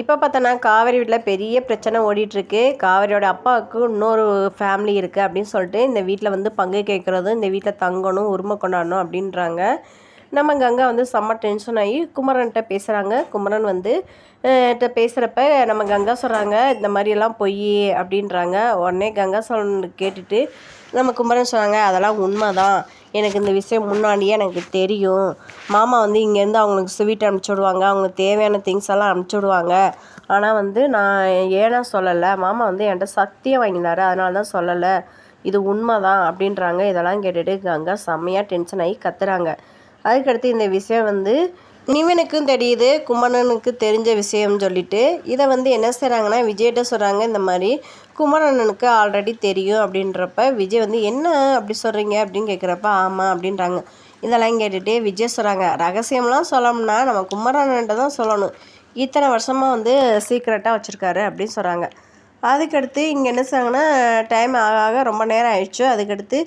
இப்போ பார்த்தோன்னா காவேரி வீட்டில் பெரிய பிரச்சனை ஓடிட்டுருக்கு. காவேரியோட அப்பாவுக்கு இன்னொரு ஃபேமிலி இருக்குது அப்படின்னு சொல்லிட்டு இந்த வீட்டில் வந்து பங்கு கேட்குறதும் இந்த வீட்டில் தங்கணும் உரிமை கொண்டாடணும் அப்படின்றாங்க. நம்ம கங்கா வந்து செம்ம டென்ஷன் ஆகி குமரன்கிட்ட பேசுகிறாங்க குமரன் வந்து கிட்ட பேசுகிறப்ப நம்ம கங்கா சொல்கிறாங்க இந்த மாதிரியெல்லாம் பொய் அப்படின்றாங்க. உடனே கங்கா சொல் கேட்டுட்டு நம்ம குமரன் சொன்னாங்க அதெல்லாம் உண்மை தான் எனக்கு இந்த விஷயம் முன்னாடியே எனக்கு தெரியும். மாமா வந்து இங்கேருந்து அவங்களுக்கு ஸ்வீட் அனுப்பிச்சி விடுவாங்க. அவங்களுக்கு தேவையான திங்ஸ் எல்லாம் அனுப்பிச்சி விடுவாங்க. ஆனால் வந்து நான் ஏன்னா சொல்லலை. மாமா வந்து என்கிட்ட சக்தியை வாங்கினார். அதனால தான் சொல்லலை. இது உண்மை தான் அப்படின்றாங்க. இதெல்லாம் கேட்டுட்டு கங்கா செம்மையாக டென்ஷன் ஆகி கத்துறாங்க. அதுக்கடுத்து இந்த விஷயம் வந்து நிவனுக்கும் தெரியுது குமரனுக்கு தெரிஞ்ச விஷயம்னு சொல்லிட்டு. இதை வந்து என்ன செய்கிறாங்கன்னா விஜய்கிட்ட சொல்கிறாங்க இந்த மாதிரி குமரனனுக்கு ஆல்ரெடி தெரியும் அப்படின்றப்ப விஜய் வந்து என்ன அப்படி சொல்கிறீங்க அப்படின்னு கேட்குறப்ப ஆமாம் அப்படின்றாங்க. இதெல்லாம் கேட்டுகிட்டே விஜய் சொல்கிறாங்க ரகசியம்லாம் சொல்லணும்னா நம்ம குமரனன்ட்ட தான் சொல்லணும். இத்தனை வருஷமாக வந்து சீக்ரெட்டாக வச்சுருக்காரு அப்படின்னு சொல்கிறாங்க அதுக்கடுத்து இங்கே என்ன செய்றாங்கன்னா டைம் ஆக ஆக ரொம்ப நேரம் ஆயிடுச்சு. அதுக்கடுத்து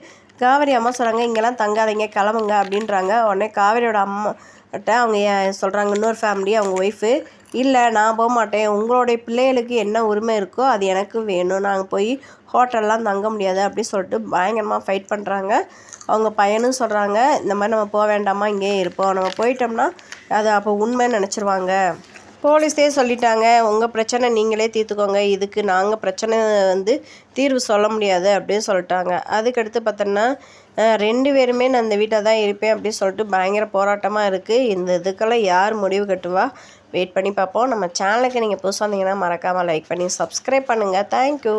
காவேரி அம்மா சொல்கிறாங்க இங்கெல்லாம் தங்காதீங்க கிளம்புங்க அப்படின்றாங்க. உடனே காவேரியோட அம்மாட்ட அவங்க சொல்கிறாங்க இன்னொரு ஃபேமிலி அவங்க ஒய்ஃபு இல்லை நான் போக மாட்டேன். உங்களுடைய பிள்ளைகளுக்கு என்ன உரிமை இருக்கோ அது எனக்கு வேணும். நாங்கள் போய் ஹோட்டல்லாம் தங்க முடியாது அப்படின்னு சொல்லிட்டு பயங்கரமாக ஃபைட் பண்ணுறாங்க அவங்க பையனும் சொல்கிறாங்க இந்த மாதிரி நம்ம போக வேண்டாமா இங்கேயே இருப்போம். நம்ம போயிட்டோம்னா அது அப்போ உண்மைன்னு நினச்சிருவாங்க. போலீஸே சொல்லிட்டாங்க உங்கள் பிரச்சனை நீங்களே தீர்த்துக்கோங்க. இதுக்கு நாங்கள் பிரச்சனை வந்து தீர்வு சொல்ல முடியாது அப்படின்னு சொல்லிட்டாங்க. அதுக்கடுத்து பார்த்தோன்னா ரெண்டு பேருமே நான் இந்த வீட்டில் தான் இருப்பேன் அப்படின்னு சொல்லிட்டு பயங்கர போராட்டமாக இருக்குது இந்த இதுக்கெல்லாம் யார் முடிவு கட்டுவா? வெயிட் பண்ணி பார்ப்போம் நம்ம சேனலுக்கு நீங்கள் புதுசாக வந்தீங்கன்னா மறக்காமல் லைக் பண்ணி சப்ஸ்கிரைப் பண்ணுங்கள் தேங்க்யூ